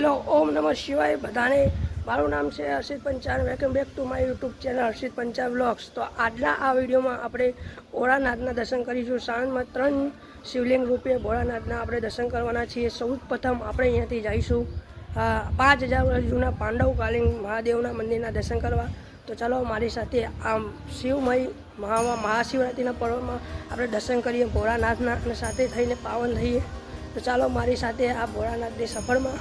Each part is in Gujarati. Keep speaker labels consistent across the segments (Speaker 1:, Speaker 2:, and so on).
Speaker 1: હેલો, ઓમ નમઃ શિવાય બધાને. મારું નામ છે Harshit Panchal. Welcome back to my YouTube channel Harshit Panchal vlogs તો આજના આ વિડીયોમાં આપણે ભોળાનાથના દર્શન કરીશું. સાણંદમાં ત્રણ શિવલિંગ રૂપે ભોળાનાથના આપણે દર્શન કરવાના છીએ. સૌ પ્રથમ આપણે અહીંયાથી જઈશું. પાંચ હજાર વર્ષ જૂના પાંડવકાલીન મહાદેવના મંદિરના દર્શન કરવા. તો ચાલો મારી સાથે આમ શિવમય મહા મહાશિવરાત્રિના પર્વમાં આપણે દર્શન કરીએ ભોળાનાથના અને સાથે થઈને પાવન થઈએ. તો ચાલો મારી સાથે આ ભોળાનાથની સફરમાં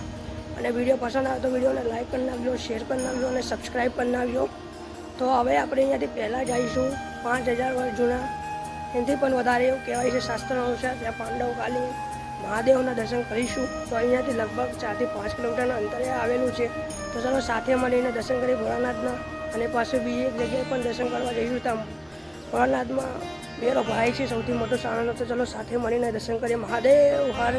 Speaker 1: અને વીડિયો પસંદ આવે તો વિડીયોને લાઇક કરી નાખજો, શેર કરી નાખજો અને સબસ્ક્રાઈબ કરી નાખજો. તો હવે આપણે અહીંયાથી પહેલાં જઈશું, પાંચ હજાર વર્ષ જૂના. એનાથી પણ વધારે એવું કહેવાય છે શાસ્ત્ર અનુસાર ત્યાં પાંડવ કાલી મહાદેવના દર્શન કરીશું. તો અહીંયાથી લગભગ ચારથી પાંચ કિલોમીટરના અંતરે આવેલું છે. તો ચાલો સાથે મળીને દર્શન કરી ભોળાનાથના અને પાછું બીજી એક જગ્યાએ પણ દર્શન કરવા જઈશું. ત્યાં ભોળાનાથમાં મેરો ભાઈ છે, સૌથી મોટો સાણંદ તો ચલો, સાથે મળીને દર્શન કરીએ. મહાદેવ, હર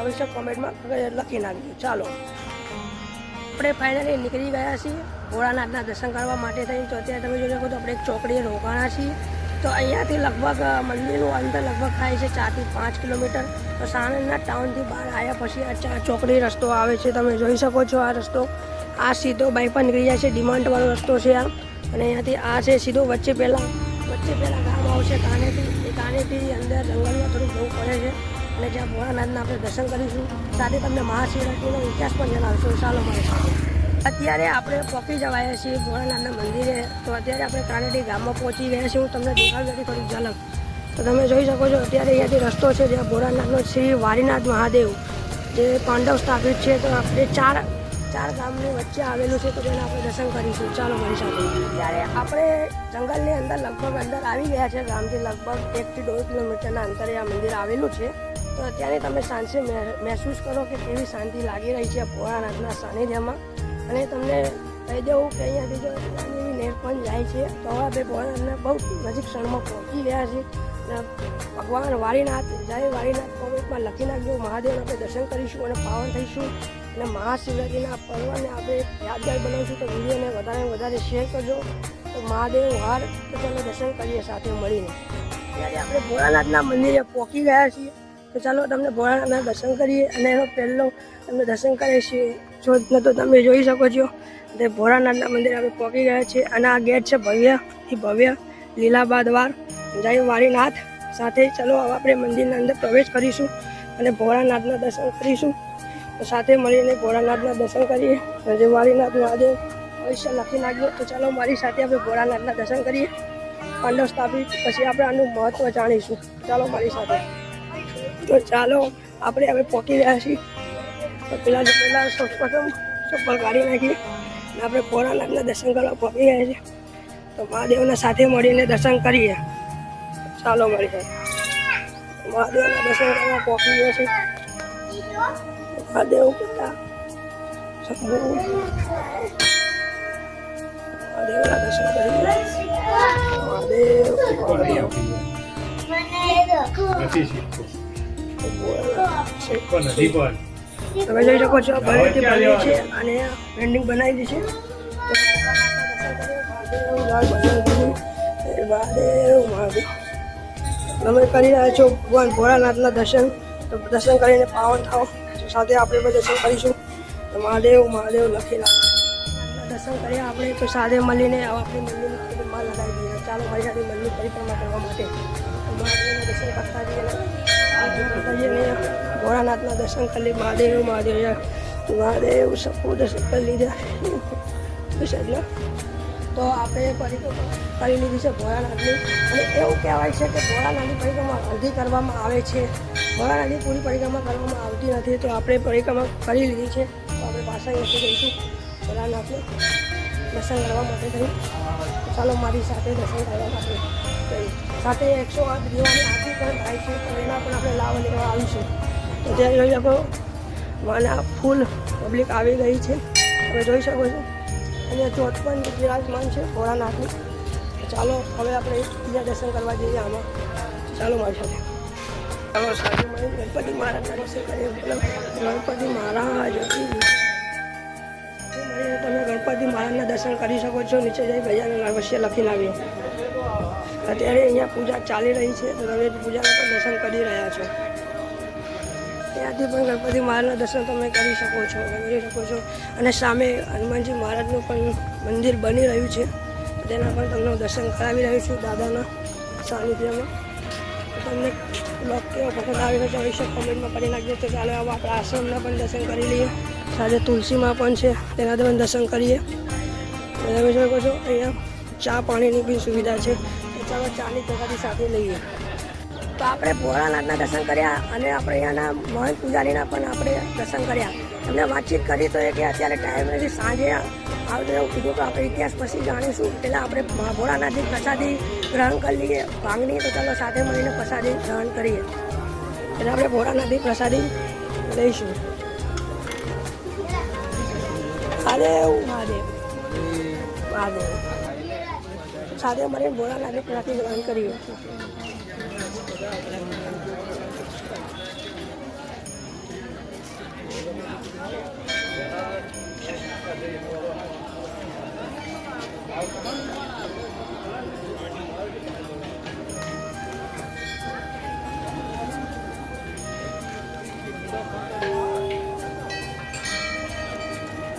Speaker 1: અવશ્ય કોમેન્ટમાં. લખી નાખજો. ચાલો. આપણે ફાઇનલી નીકળી ગયા છીએ ભોળાનાથના દર્શન કરવા માટે થઈને. તો અત્યારે તમે જોઈ શકો તો આપણે એક ચોકડીએ રોકાણા છીએ. તો અહીંયાથી લગભગ મંદિરનું અંતર લગભગ થાય છે ચારથી પાંચ કિલોમીટર. તો સાણંદના ટાઉનથી બહાર આવ્યા પછી આ ચા ચોકડી રસ્તો આવે છે. તમે જોઈ શકો છો આ રસ્તો. આ સીધો બાઈક પર નીકળી જાય છે. ડિમાન્ડવાળો રસ્તો છે આ. અને અહીંયાથી આ છે સીધો વચ્ચે પહેલાં વચ્ચે પહેલાં ગામ આવશે, કાનેથી, એ કાનેથી અંદર જંગલમાં થોડુંક જવું પડે છે. અને જ્યાં ભોળાનાથના આપણે દર્શન કરીશું સાથે તમને મહાશિવરાત્રિનો ઇતિહાસ પણ જણાવશું. ચાલો મળે અત્યારે આપણે પહોંચી જવાયા છીએ ભોળાનાથના મંદિરે. તો અત્યારે આપણે કાનેટી ગામમાં પહોંચી ગયા છીએ. હું તમને દેખાડી હતી થોડીક ઝલક. તો તમે જોઈ શકો છો, અત્યારે અહીંયાથી રસ્તો છે, જ્યાં ભોળાનાથનો શ્રી વારીનાથ મહાદેવ, જે પાંડવ સ્થાપિત છે. તો આપણે ચાર ચાર ગામની વચ્ચે આવેલું છે, તો તેને આપણે દર્શન કરીશું. ચાલો મારી સાથે. ત્યારે આપણે જંગલની અંદર લગભગ અંદર આવી ગયા છે, ગામથી લગભગ એકથી દોઢ કિલોમીટરના અંતરે આ મંદિર આવેલું છે. તો અત્યારે તમે સાંજે મહે- મહેસૂસ કરો કે કેવી શાંતિ લાગી રહી છે ભોળાનાથના સાનિધ્યમાં. અને તમને કહી દેવું કે અહીંયાથી જો એવી નેર પણ જાય છે. તો હવે ભોળાનાથના બહુ નજીક ક્ષણમાં પહોંચી ગયા છે. ભગવાન વારીનાથ જય વારીનાથ કોમેન્ટમાં લખી નાખજો. મહાદેવના આપણે દર્શન કરીશું અને પાવન થઈશું. અને મહાશિવરાત્રિના પર્વને આપણે યાદગાર બનાવીશું તો વિડીયોને વધારે વધારે શેર કરજો. તો મહાદેવ હાર, તો ચાલો દર્શન કરીએ સાથે મળીને. ત્યારે આપણે ભોળાનાથના મંદિરે પહોંચી ગયા છીએ. તો ચાલો તમને ભોળાનાથના દર્શન કરીએ અને એનો પહેલો તમને દર્શન કરીએ છીએ. જો તો તમે જોઈ શકો છો. તે ભોળાનાથના મંદિરે આપણે પહોંચી ગયા છીએ. અને આ ગેટ છે ભવ્યથી ભવ્ય લીલાબાદ વાર જય વારીનાથ સાથે ચલો હવે આપણે મંદિરના અંદર પ્રવેશ કરીશું અને ભોળાનાથના દર્શન કરીશું. સાથે મળીને ભોળાનાથના દર્શન કરીએ. જે વારીનાથ મહાદેવ ભવિષ્ય લખી નાખજો તો ચાલો મારી સાથે આપણે ભોળાનાથના દર્શન કરીએ. પાંડવ સ્થાપિત, પછી આપણે આનું મહત્વ જાણીશું. ચાલો મારી સાથે. તો ચાલો, આપણે હવે પહોંચી રહ્યા છીએ. પેલા પહેલાં સૌપ્રથમ ચપ્પલ કાઢી નાખીએ અને આપણે ભોળાનાથના દર્શન કરવા પહોંચી ગયા છીએ. તો મહાદેવના સાથે મળીને દર્શન કરીએ. ચાલો મળી જાય મહાદેવના દર્શન કરવા પહોંચી ગયા છે મહાદેવ પિતા શંભુ મહાદેવના દર્શન કરીએ મહાદેવ મહાદેવ તમે જોઈ શકો છો ભરેલી છે અને પેન્ડિંગ બનાવી છે મહાદેવ મહાદેવ તમે કરી રહ્યા છો ભગવાન ભોળાનાથના દર્શન તો દર્શન કરીને પાવન થાઓ તો સાથે આપણે પણ દર્શન કરીશું મહાદેવ મહાદેવ લખી નાખો દર્શન કર્યા, આપણે તો સાથે મળીને આપણે મંદિરમાં માલ લગાવી દઈએ ચાલો મારી સાથે મંદિર પરિક્રમા કરવા માટે. મહાદેવના દર્શન કરતા જઈએ ભોળાનાથના દર્શન કરી મહાદેવ મહાદેવ. મહાદેવ સપુ દર્શન કરી લીધા. તો આપણે પરિક્રમા કરી લીધી છે ભોળાનાથની અને એવું કહેવાય છે કે ભોળાનાથની પરિક્રમા અડધી કરવામાં આવે છે. ભોળાનાથની પૂરી પરિક્રમા કરવામાં આવતી નથી, તો આપણે પરિક્રમા કરી લીધી છે. તો આપણે પાછા અહીંયાથી જઈશું. ભોળાનાથને દર્શન કરવા માટે થઈ ચાલો મારી સાથે દર્શન કરવા માટે સાથે એકસો આઠ દીવાની આરતી પણ થાય છે, તો એના પણ આપણે લાભ લેવા આવીશું. તો ત્યાં જોઈ શકો મને ફૂલ પબ્લિક આવી ગઈ છે. તમે જોઈ શકો છો. અને ચોથ પણ વિરાજમાન છે, ભોળાનાથની. ચાલો, હવે આપણે બીજા દર્શન કરવા જઈએ આમાં. ચાલો મારી સાથે ચાલો સાથે મળી ગણપતિ મહારાજના દર્શન કરીએ મતલબ ગણપતિ મહારાજ તમે ગણપતિ મહારાજના દર્શન કરી શકો છો. નીચે જઈ ભૈયાને અવશ્ય લખી આવ્યો અત્યારે અહીંયા પૂજા ચાલી રહી છે. તો તમે પૂજાના પણ દર્શન કરી રહ્યા છો. ત્યાંથી પણ ગણપતિ મહારાજના દર્શન તમે કરી શકો છો કરી શકો છો. અને સામે હનુમાનજી મહારાજનું પણ મંદિર બની રહ્યું છે. તેના પણ તમને દર્શન કરાવી રહ્યું છું દાદાના સાનિધ્યમાં. તમને બ્લોગ કેવો પસંદ આવી રહ્યો છે અવશ્ય કોમેન્ટમાં કરી નાખજો. તો ચાલો હવે આપણે આશ્રમના પણ દર્શન કરી લઈએ. સાથે તુલસીમાં પણ છે, તેના પણ દર્શન કરીએ. તમે જોઈ શકો છો, અહીંયા ચા પાણીની બી સુવિધા છે. તો ચાલો ચાની પ્રસાદી સાથે લઈએ. આપણે ભોળાનાથના દર્શન કર્યા અને આપણે અહીંયાના મહંત પૂજારીના પણ આપણે દર્શન કર્યા. એમને વાતચીત કરી તો એ કે અત્યારે ટાઈમ નથી, સાંજે આવતો એવું કીધું તો આપણે ઇતિહાસ પછી જાણીશું. એટલે આપણે ભોળાનાથની પ્રસાદી ગ્રહણ કરી લઈએ. માંગણી તો ચાલો સાથે મળીને પ્રસાદી ગ્રહણ કરીએ. એટલે આપણે ભોળાનાથની પ્રસાદી લઈશું. મહાદેવ મહાદેવ. મહાદેવ. સાથે મળીને ભોળાનાથની પ્રસાદી ગ્રહણ કરીએ.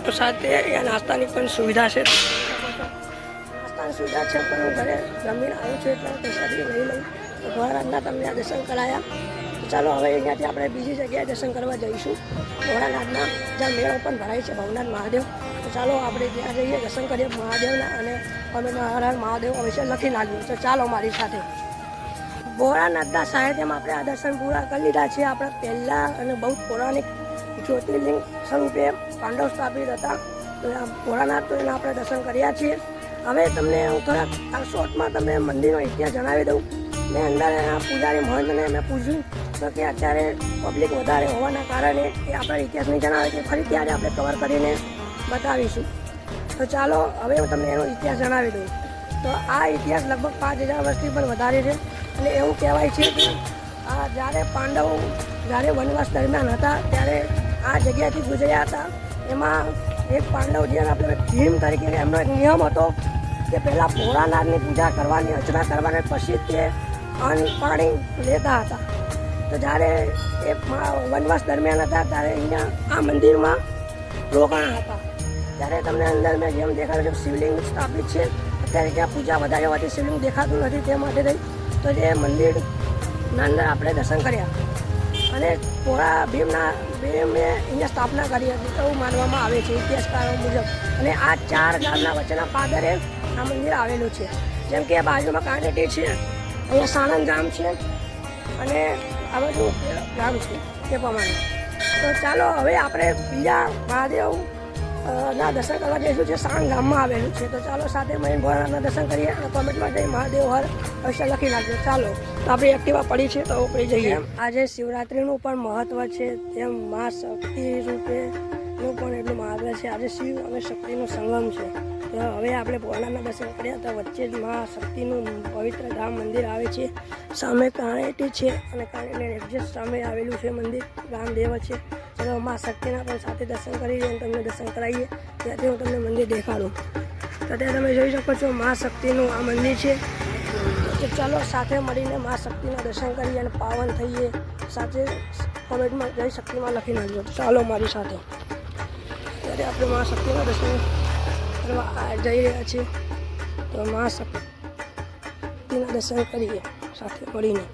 Speaker 1: તો સાથે અહીંયા નાસ્તાની પણ સુવિધા છે. નાસ્તાની સુવિધા છે, પણ હું ઘરે જમીન આવ્યું છું એટલે પ્રસાદી નહીં લઉં. ભોળાનાથના તમને દર્શન કરાયા. ચાલો હવે અહીંયાથી આપણે બીજી જગ્યાએ દર્શન કરવા જઈશું. ભોળાનાથના જ્યાં મેળો પણ ભરાય છે, ભવનાથ મહાદેવ. તો ચાલો આપણે ત્યાં જઈએ, દર્શન કરીએ મહાદેવના અને અમે હર મહાદેવ અવશ્ય લખી લાગ્યું તો ચાલો મારી સાથે. ભોળાનાથના સાહિત્યમાં આપણે આ દર્શન પૂરા કરી લીધા છે. આપણે પહેલાં અને બહુ પૌરાણિક જ્યોતિર્લિંગ સ્વરૂપે પાંડવ સ્થાપિત હતા. ભોળાનાથ તો એના આપણે દર્શન કર્યા છીએ. હવે તમને હું થોડાક શોર્ટમાં તમને મંદિરનો ઇતિહાસ જણાવી દઉં. મેં અંદર એના પૂજારી મહંતને મેં પૂછ્યું તો કે અત્યારે પબ્લિક વધારે હોવાના કારણે એ આપણા ઇતિહાસ નહીં જણાવે કે ફરી ત્યારે આપણે કવર કરીને બતાવીશું. તો ચાલો, હવે હું તમને એનો ઇતિહાસ જણાવી દઉં. તો આ ઇતિહાસ લગભગ પાંચ હજાર વર્ષથી પણ વધારે છે અને એવું કહેવાય છે કે આ જ્યારે પાંડવો જ્યારે વનવાસ દરમિયાન હતા ત્યારે આ જગ્યાથી ગુજર્યા હતા. એમાં એક પાંડવ જે આપણે ભીમ તરીકે એમનો એક નિયમ હતો કે પહેલાં ભોળાનાથની પૂજા કરવાની, અર્ચના કરવાની પછી તે અન્ન પાણી લેતા હતા. તો જ્યારે એ વનવાસ દરમિયાન હતા, ત્યારે અહીંયા આ મંદિરમાં રોકાણ હતા. ત્યારે તમને અંદર મેં જેમ દેખાડ્યું છે, શિવલિંગ સ્થાપિત છે. અત્યારે ત્યાં પૂજા વધારે હોવાથી શિવલિંગ દેખાતું નથી તે માટે થઈ. તો જે મંદિરના અંદર આપણે દર્શન કર્યા. અને પોળા ભીમના ભીમે અહીંયા સ્થાપના કરી હતી. એવું માનવામાં આવે છે ઇતિહાસકારો મુજબ. અને આ ચાર ગામના વચ્ચેના પાદરે આ મંદિર આવેલું છે. જેમ કે બાજુમાં કાંડેટી છે અહીંયા સાણંદ ગામ છે અને આ બાજુ ગામ છે તે પ્રમાણે. તો ચાલો હવે આપણે બીજા મહાદેવ ના દર્શન કરવા જઈશું જે સાણંદ ગામમાં આવેલું છે. તો ચાલો સાથે મહીન ભોળાનાથના દર્શન કરીએ અને કોમેન્ટમાં જઈ મહાદેવ હર અવશ્ય લખી નાખજો. ચાલો તો આપણી એક્ટિવા પડી છે તો આપણે જઈએ. આજે શિવરાત્રિનું પણ મહત્ત્વ છે તેમ મા શક્તિ રૂપે નું પણ એટલું મહાત્વ છે. આજે શિવ અને શક્તિનો સંગમ છે. તો હવે આપણે ભોળાના દર્શન કર્યા તો વચ્ચે જ મા શક્તિનું પવિત્ર ધામ મંદિર આવે છે. સામે કાણેટી છે અને કાણેટી એક્ઝેક્ટ સામે આવેલું છે મંદિર. રામદેવ છે. ચલો મા શક્તિના પણ સાથે દર્શન કરી અને તમને દર્શન કરાવીએ. ત્યાંથી હું તમને મંદિર દેખાડું. તો ત્યાં તમે જોઈ શકો છો મા શક્તિનું આ મંદિર છે. તો ચાલો સાથે મળીને મા શક્તિના દર્શન કરીએ અને પાવન થઈએ. સાથે કોમેન્ટમાં જય શક્તિમાં લખી નાખજો. ચાલો મારી સાથે. ત્યારે આપણે મા શક્તિના દર્શન કરવા જઈ રહ્યા છીએ તો મા શક્તિના દર્શન કરીએ, સાથે મળીને.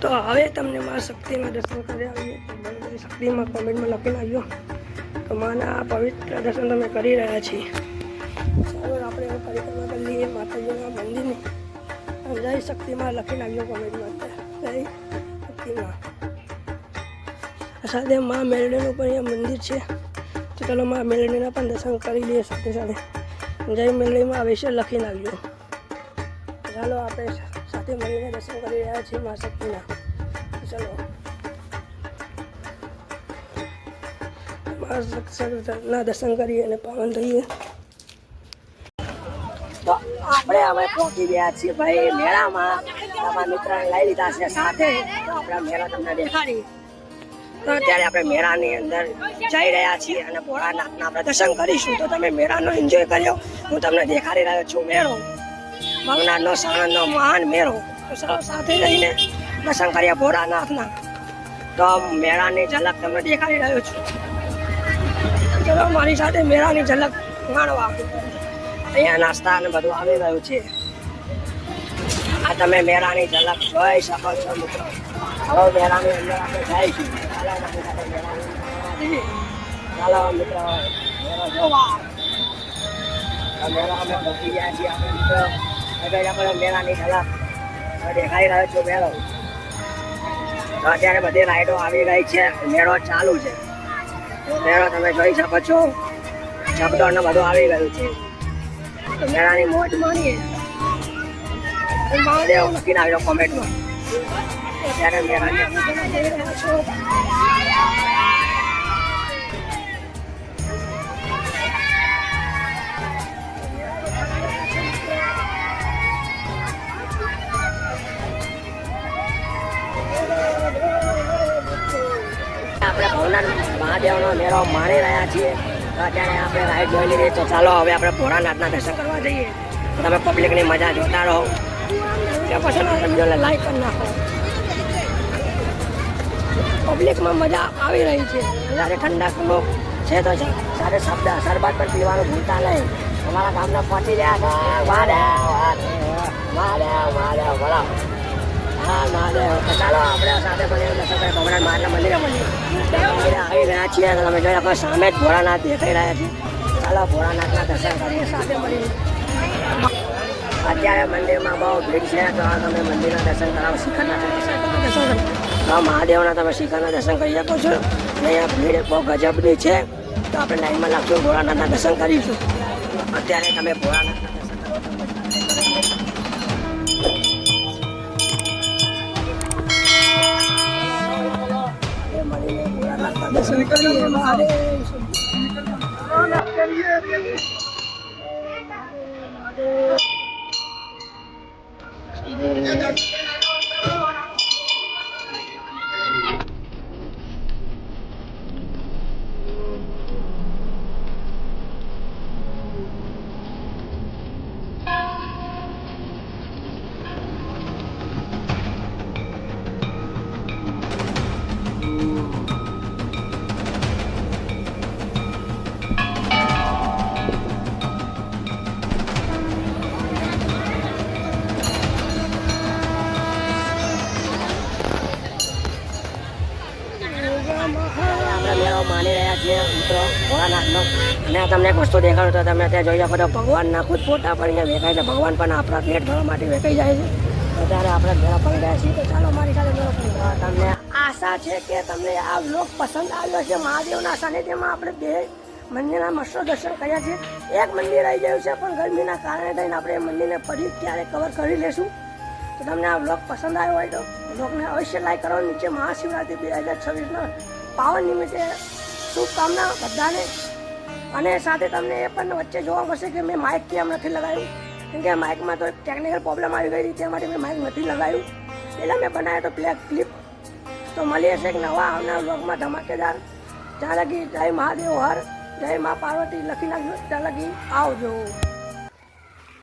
Speaker 1: તો હવે તમને મા શક્તિના દર્શન કરી આવીએ. શક્તિમાં કોમેન્ટમાં લખીને આવ્યો. તો માના પવિત્ર દર્શન તમે કરી રહ્યા છીએ. ચાલો આપણે એવું પરિક્રમા કરી લઈએ માતાજીના મંદિરની. જય શક્તિમાં લખીને આવ્યો કોમેન્ટમાં. જય શક્તિમાં. સાથે મા મેલડીનું પણ અહીંયા મંદિર છે. તો ચાલો મા મેલડીના પણ દર્શન કરી લઈએ સાથે સાથે. જય મેલડીમાં છે લખી આવજો ચાલો આપણે સાથે મળીને દર્શન કરી રહ્યા છીએ મા શક્તિના. ચાલો. ના દર્શન કરીએ અને પાવન થઈએ. તો આપણે હવે પહોંચી ગયા છીએ ભાઈ મેળામાં. તમારા મિત્રને લઈ લીધા છે સાથે. આપણા મેળા તમને દેખાડી તો અત્યારે આપણે મેળાની અંદર જઈ રહ્યા છીએ અને ભોળાનાથના આપણે દર્શન કરીશું. તો તમે મેળાનો એન્જોય કર્યો. હું તમને દેખાડી રહ્યો છું મેળો. ભવનાથનો સાણંદનો મહાન મેળો. તો સૌ સાથે રહીને દર્શન કરીએ ભોળાનાથના. તો મેળાની ઝલક તમને દેખાડી રહ્યો છું. ચલો મારી સાથે મેળાની ઝલક માણવા અહીંયા નાસ્તા અને બધું આવી રહ્યું છે. આ તમે મેળાની ઝલક જોઈ શકો છો મિત્રો. હવે મેળાની અંદર આપણે જઈશું. ચાલો મિત્રો મેળો જોવા. આ અમે પહોંચી ગયા છીએ આપણે મિત્રો. મેળાની ઝલક દેખાઈ રહ્યો છું મેળો અત્યારે બધી રાઈડો આવી ગઈ છે. મેળો ચાલુ છે. મેળો તમે જોઈ શકો છો. ચકડોળ ને બધું આવી ગયું છે. મેળાની મોજ માણીએ. મહાદેવ લખીને આવ્યો કોમેન્ટમાં છો આપણે ભવનાથ મહાદેવનો મેળો માણી રહ્યા છીએ. તો અત્યારે આપણે રાઈડ જોઈ લીધી. તો ચાલો હવે આપણે ભોળાનાથના દર્શન કરવા જઈએ. તમે પબ્લિકની મજા જોતા રહો. તે પછી વિડીયોને લાઈક કરી નાખો. પબ્લિકમાં મજા આવી રહી છે. જ્યારે ઠંડકનો છે તો છે સારે શબ્દ શરબત પણ પીવાનું ભૂલતા નહીં. અમારા ગામના પહોંચી રહ્યા છે મહાદેવ મહાદેવ બોલો. હા મહાદેવ ચાલો, આપણે સાથે ભગવાન મહાદેવ મંદિરે મંદિરે આવી રહ્યા છીએ તમે જોઈ આપણે સામે જ ભોળાનાથ દેખાઈ રહ્યા છે. ચાલો, ભોળાનાથના દર્શન કરીએ, સાથે મળીને અત્યારે મંદિરમાં બહુ ભીડ છે તો તમે મંદિરના દર્શન કરાવો. શિખરના દર્શન કરો તો મહાદેવના તમે શિખરના દર્શન કરી શકો છો. અને અહીંયા ભીડ બહુ ગજબની છે તો આપણે લાઈનમાં લાગશું ભોળાનાથના દર્શન કરીશું. અત્યારે તમે ભોળાનાથ દર્શન કરીએ. મહાદેવ. છીએ મિત્રો ભોળાનાથનો અને તમને એક વસ્તુ દેખાડું તો તમે ત્યાં જોઈ શકો તો ભગવાનના ખુદ ફોટા પણ અહીંયા વેચાય છે, ભગવાન પણ આપણા પેટ ભરવા માટે વેચાઈ જાય છે. ત્યારે આપણે મેળો પડી ગયા છીએ, તો ચાલો મારી સાથે તમને આશા છે કે તમને આ લોક પસંદ આવ્યો છે મહાદેવના સાનિધ્યમાં આપણે બે મંદિરના મસ્ત દર્શન કર્યા છે. એક મંદિર આવી ગયું છે, પણ ગરમીના કારણે થઈને આપણે મંદિરને ફરી ક્યારે કવર કરી લેશું. તો તમને આ બ્લોગ પસંદ આવ્યો હોય તો બ્લોગને અવશ્ય લાઈક કરો. નીચે મહાશિવરાત્રિ બે હજાર છવ્વીસના પાવન નિમિત્તે શુભકામના બધાને. અને સાથે તમને એ પણ વચ્ચે જોવા મળશે કે મેં માઇક કેમ નથી લગાવ્યું. કેમ કે માઇકમાં તો ટેકનિકલ પ્રોબ્લેમ આવી ગઈ હતી તે માટે મેં માઇક નથી લગાવ્યું. પહેલાં મેં બનાવ્યો તો બ્લેક ક્લિપ તો મળીએ છે એક નવા આવનાર બ્લોગમાં ધમાકેદાર. ત્યાં લગી જય મહાદેવ હર, જય મા પાર્વતી, લખી નાખજો. ત્યાં લગી આવજો.